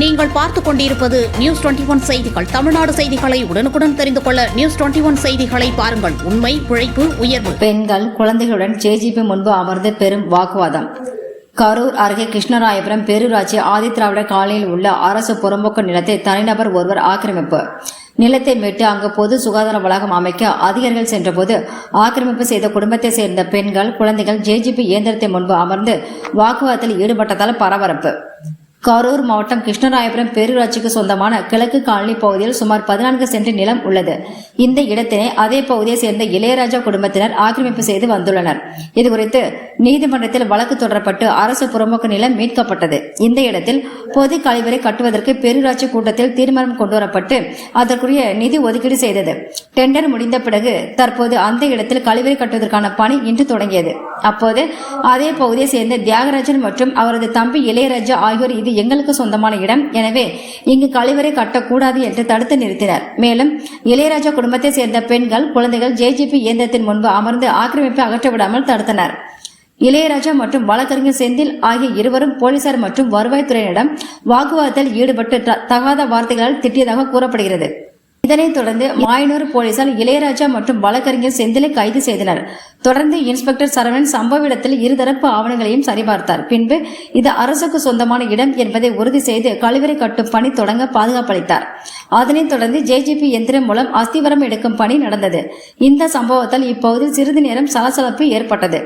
நீங்கள் பார்த்துக் கொண்டிருப்பது நியூஸ் டுவெண்டி ஒன் செய்திகள். தமிழ்நாடு செய்திகளை உடனுக்குடன் தெரிந்து கொள்ள நியூஸ் டுவெண்டி ஒன் செய்திகளை பாருங்கள். உண்மை உழைப்பு உயர்வு. பெண்கள் குழந்தைகளுடன் ஜேஜிபி முன்பு அமர்ந்து பெரும் வாக்குவாதம். கரூர் அருகே கிருஷ்ணராயபுரம் பேரூராட்சி ஆதிதிராவிடர் காலையில் உள்ள அரசு புறம்போக்கு நிலத்தை தனிநபர் ஒருவர் ஆக்கிரமிப்பு. நிலத்தை மீட்டு அங்கு பொது சுகாதார வளாகம் அமைக்க அதிகாரிகள் சென்றபோது ஆக்கிரமிப்பு செய்த குடும்பத்தை சேர்ந்த பெண்கள் குழந்தைகள் ஜேஜிபி இயந்திரத்தை முன்பு அமர்ந்து வாக்குவாதத்தில் ஈடுபட்டதால் பரபரப்பு. கரூர் மாவட்டம் கிருஷ்ணராயபுரம் பேரூராட்சிக்கு சொந்தமான கிழக்கு காலனி பகுதியில் சுமார் பதினான்கு சென்ட் நிலம் உள்ளது. இந்த இடத்தினை அதே பகுதியை சேர்ந்த இளையராஜா குடும்பத்தினர் ஆக்கிரமிப்பு செய்து வந்துள்ளனர். இதுகுறித்து நீதிமன்றத்தில் வழக்கு தொடரப்பட்டு அரசு புறம்போக்கு நிலம் மீட்கப்பட்டது. இந்த இடத்தில் பொது கழிவறை கட்டுவதற்கு பேரூராட்சி கூட்டத்தில் தீர்மானம் கொண்டுவரப்பட்டு அதற்குரிய நிதி ஒதுக்கீடு செய்தது. டெண்டர் முடிந்த பிறகு தற்போது அந்த இடத்தில் கழிவறை கட்டுவதற்கான பணி இன்று தொடங்கியது. அப்போது அதே பகுதியை சேர்ந்த தியாகராஜன் மற்றும் அவரது தம்பி இளையராஜா ஆகியோர் இது எங்களுக்கு சொந்தமான இடம். எனவே இங்கு கழிவறை கட்டக்கூடாது என்று தடுத்து நிறுத்தினர். மேலும் இளையராஜா குடும்பத்தை சேர்ந்த பெண்கள் குழந்தைகள் ஜேஜிபி இயந்திரத்தின் முன்பு அமர்ந்து ஆக்கிரமிப்பை அகற்ற விடாமல் தடுத்தனர். இளையராஜா மற்றும் வழக்கறிஞர் செந்தில் ஆகிய இருவரும் போலீசார் மற்றும் வருவாய்த்துறையினரிடம் வாக்குவாதத்தில் ஈடுபட்டு த- தகாத வார்த்தைகளால் திட்டியதாக கூறப்படுகிறது. இதனைத் தொடர்ந்து மாயனூர் போலீசார் இளையராஜா மற்றும் வழக்கறிஞர் செந்திலை கைது செய்தனர். தொடர்ந்து இன்ஸ்பெக்டர் சரவணன் சம்பவ இடத்தில் இருதரப்பு ஆவணங்களையும் சரிபார்த்தார். பின்பு இது அரசுக்கு சொந்தமான இடம் என்பதை உறுதி செய்து கழிவறை கட்டும் பணி தொடங்க பாதுகாப்பளித்தார் அதனைத் தொடர்ந்து ஜேஜிபி எந்திரம் மூலம் அஸ்திவரம் எடுக்கும் பணி நடந்தது. இந்த சம்பவத்தால் இப்பகுதியில் சிறிது நேரம் சலசலப்பு ஏற்பட்டது.